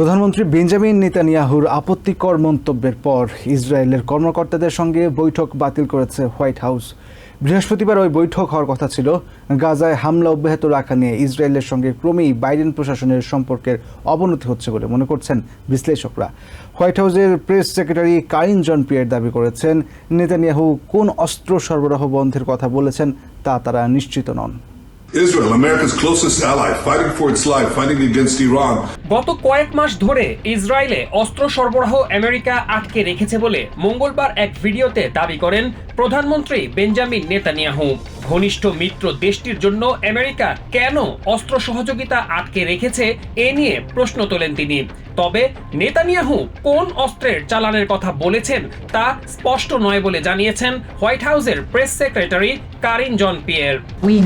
প্রধানমন্ত্রী বেঞ্জামিন নেতানিয়াহুর আপত্তিকর মন্তব্যের পর ইসরায়েলের কর্মকর্তাদের সঙ্গে বৈঠক বাতিল করেছে হোয়াইট হাউস। বৃহস্পতিবার ওই বৈঠক হওয়ার কথা ছিল। গাজায় হামলা অব্যাহত রাখা নিয়ে ইসরায়েলের সঙ্গে ক্রমেই বাইডেন প্রশাসনের সম্পর্কের অবনতি হচ্ছে বলে মনে করছেন বিশ্লেষকরা। হোয়াইট হাউসের press secretary Karine Jean Pierre দাবি করেছেন, নেতানিয়াহু কোন অস্ত্র সরবরাহ বন্ধের কথা বলেছেন তা তারা নিশ্চিত নন। Israel, America's closest ally, fighting for its life, fighting against Iran. গত কয়েক মাস ধরে ইসরায়েলে অস্ত্র সরবরাহ আমেরিকা আটকে রেখেছে বলে মঙ্গলবার এক ভিডিওতে দাবি করেন প্রধানমন্ত্রী বেঞ্জামিন নেতানিয়াহু ঘনিষ্ঠ মিত্র দেশটির জন্য আমেরিকা কেন অস্ত্র সহযোগিতা আটকে রেখেছে এ নিয়ে প্রশ্ন তোলেন তিনি তবে নেতানিয়াহু কোন অস্ত্রের চালানের কথা বলেছেন তা স্পষ্ট নয় বলে জানিয়েছেন হোয়াইট হাউসের press secretary Karine Jean Pierre We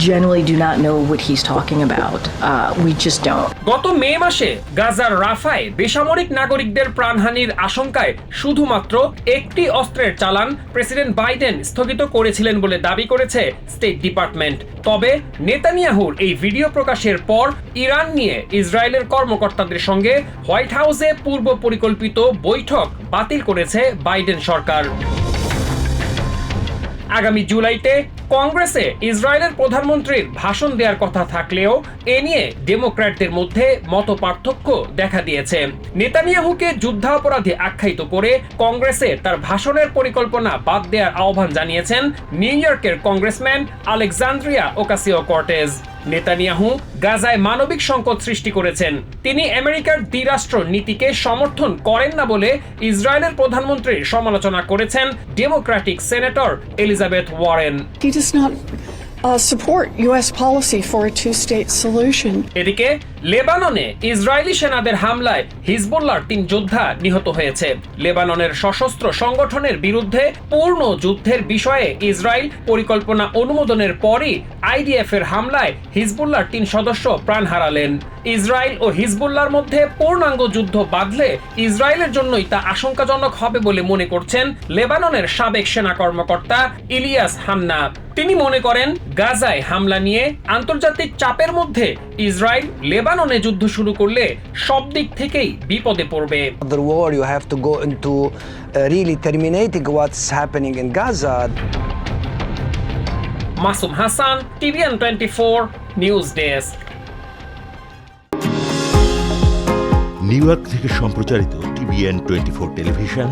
generally do not know what he's talking about. Uh, we just don't. গত মে মাসে গাজার রাফায় বেসামরিক নাগরিকদের প্রাণহানির আশঙ্কায় শুধুমাত্র একটি অস্ত্রের চালান প্রেসিডেন্ট বাইডেন স্থগিত করেছিলেন বলে দাবি করেছে স্টেট ডিপার্টমেন্ট তবে নেতানিয়াহুর এই ভিডিও প্রকাশের পর ইরান নিয়ে ইসরায়েলের কর্মকর্তাদের সঙ্গে হোয়াইট হাউসে পূর্ব পরিকল্পিত বৈঠক বাতিল করেছে বাইডেন সরকার। আগামী জুলাইতে কংগ্রেসে ইসরায়েলের প্রধানমন্ত্রীর ভাষণ দেওয়ার কথা থাকলেও এ নিয়ে ডেমোক্র্যাটদের মধ্যে মত পার্থক্য দেখা দিয়েছে। নেতানিয়াহুকে যুদ্ধাপরাধী আখ্যায়িত করে কংগ্রেসে তার ভাষণের পরিকল্পনা বাদ দেওয়ার আহ্বান জানিয়েছেন নিউ ইয়র্কের congressman Alexandria Ocasio Cortez Netanyahu গাজায় মানবিক সংকট সৃষ্টি করেছেন। তিনি আমেরিকার দ্বিরাষ্ট্র নীতিকে সমর্থন করেন না বলে ইসরায়েলের প্রধানমন্ত্রীর সমালোচনা করেছেন Democratic senator Elizabeth Warren. does not uh, support U.S. policy for a two state solution. এদিকে লেবাননে ইসরায়েলি সেনাদের হামলায় হিজবুল্লাহর তিন যোদ্ধা নিহত হয়েছে। লেবাননের সশস্ত্র সংগঠনের বিরুদ্ধে পূর্ণ যুদ্ধের বিষয়ে ইসরায়েল পরিকল্পনা অনুমোদনের পরই আইডিএফ এর হামলায় হিজবুল্লাহর তিন সদস্য প্রাণ হারালেন। ইসরায়েল ও হিজবুল্লাহর মধ্যে পূর্ণাঙ্গ যুদ্ধ বাঁধলে ইসরায়েলের জন্যই তা আশঙ্কাজনক হবে বলে মনে করছেন লেবাননের সাবেক সেনা কর্মকর্তা ইলিয়াস হান্না তিনি মনে করেন, গাজায় হামলা নিয়ে আন্তর্জাতিক চাপের মধ্যে ইসরায়েল লেবাননে যুদ্ধ শুরু করলে সব দিক থেকেই বিপদে পড়বে। The war, you have to go into uh, really terminating what's happening in Gaza. Masum Hasan TVN twenty four news desk. New York থেকে সম্প্রচারিত টিভিএন টোয়েন্টি ফোর টেলিভিশন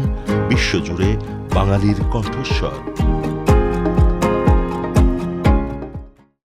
বিশ্বজুড়ে বাঙালির কণ্ঠস্বর।